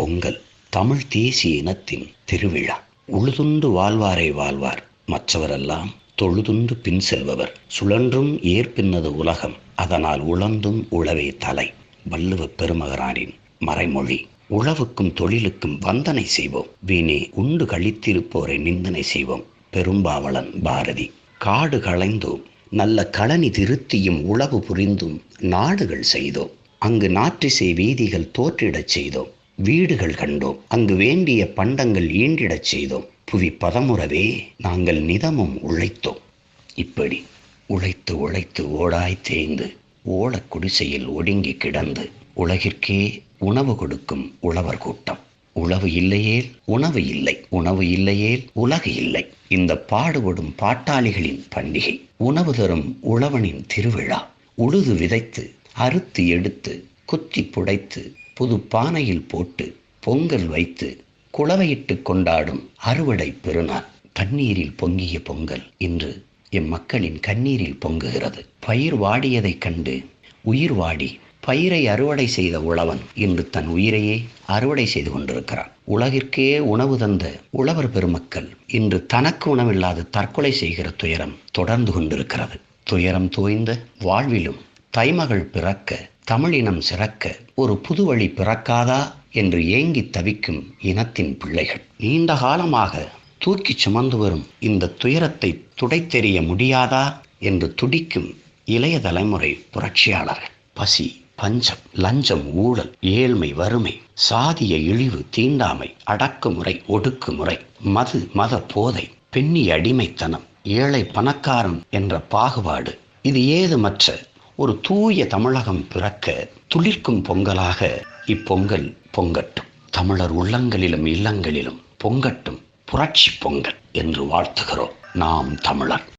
பொங்கல் தமிழ் தேசிய இனத்தின் திருவிழா. உழுதுண்டு வாழ்வாரை வாழ்வார். மற்றவரெல்லாம் தொழுதுண்டு பின் செல்பவர். சுழன்றும் ஏற்பின்னது உலகம். அதனால் உழந்தும் உழவே தலை. வள்ளுவ பெருமகரானின் மறைமொழி. உழவுக்கும் தொழிலுக்கும் வந்தனை செய்வோம். வீணே உண்டு கழித்திருப்போரை நிந்தனை செய்வோம். பெரும்பாவளன் பாரதி. காடு களைந்தோம். நல்ல களனி திருத்தியும் உழவு புரிந்தும் நாடுகள் செய்தோம். அங்கு நாற்றிசை வீதிகள் தோற்றிடச் செய்தோம். வீடுகள் கண்டோம். அங்கு வேண்டிய பண்டங்கள் ஈண்டிடச் செய்தோம். புவி பதமுறவே நாங்கள் நிதமும் உழைத்தோம். இப்படி உழைத்து உழைத்து ஓடாய் தேய்ந்து ஓலக் குடிசையில் ஒடுங்கி கிடந்து உலகிற்கே உணவு கொடுக்கும் உழவர் கூட்டம். உழவு இல்லையேல் உணவு இல்லை. உணவு இல்லையேல் உலகு இல்லை. இந்த பாடுபடும் பாட்டாளிகளின் பண்டிகை. உணவு தரும் உழவனின் திருவிழா. உழுது விதைத்து அறுத்து எடுத்து குத்தி புடைத்து புது பானையில் போட்டு பொங்கல் வைத்து குளவையிட்டு கொண்டாடும் அறுவடை பெருநாள். கண்ணீரில் பொங்கிய பொங்கல் இன்று எம் மக்களின் கண்ணீரில் பொங்குகிறது. பயிர் வாடியதைக் கண்டு உயிர் வாடி பயிரை அறுவடை செய்த உழவன் இன்று தன் உயிரையே அறுவடை செய்து கொண்டிருக்கிறான். உலகிற்கே உணவு தந்த உழவர் பெருமக்கள் இன்று தனக்கு உணவில்லாது தற்கொலை செய்கிற துயரம் தொடர்ந்து கொண்டிருக்கிறது. துயரம் தோய்ந்த வாழ்விலும் தைமகள் பிறக்க தமிழினம் சிறக்க ஒரு புது வழி பிறக்காதா என்று ஏங்கி தவிக்கும் இனத்தின் பிள்ளைகள். நீண்ட காலமாக தூக்கி சுமந்து வரும் இந்த துயரத்தை துடைத்தெறிய முடியாதா என்று துடிக்கும் இளைய தலைமுறை புரட்சியாளர்கள். பசி பஞ்சம் லஞ்சம் ஊழல் ஏழ்மை வறுமை சாதிய இழிவு தீண்டாமை அடக்குமுறை ஒடுக்குமுறை மது மத போதை பெண்ணி அடிமைத்தனம் ஏழை பணக்காரன் என்ற பாகுபாடு இது ஏதுமற்ற ஒரு தூய தமிழகம் பிறக்க துளிர்க்கும் பொங்கலாக இப்பொங்கல் பொங்கட்டும். தமிழர் உள்ளங்களிலும் இல்லங்களிலும் பொங்கட்டும். புரட்சி பொங்கல் என்று வாழ்த்துகிறோம். நாம் தமிழர்.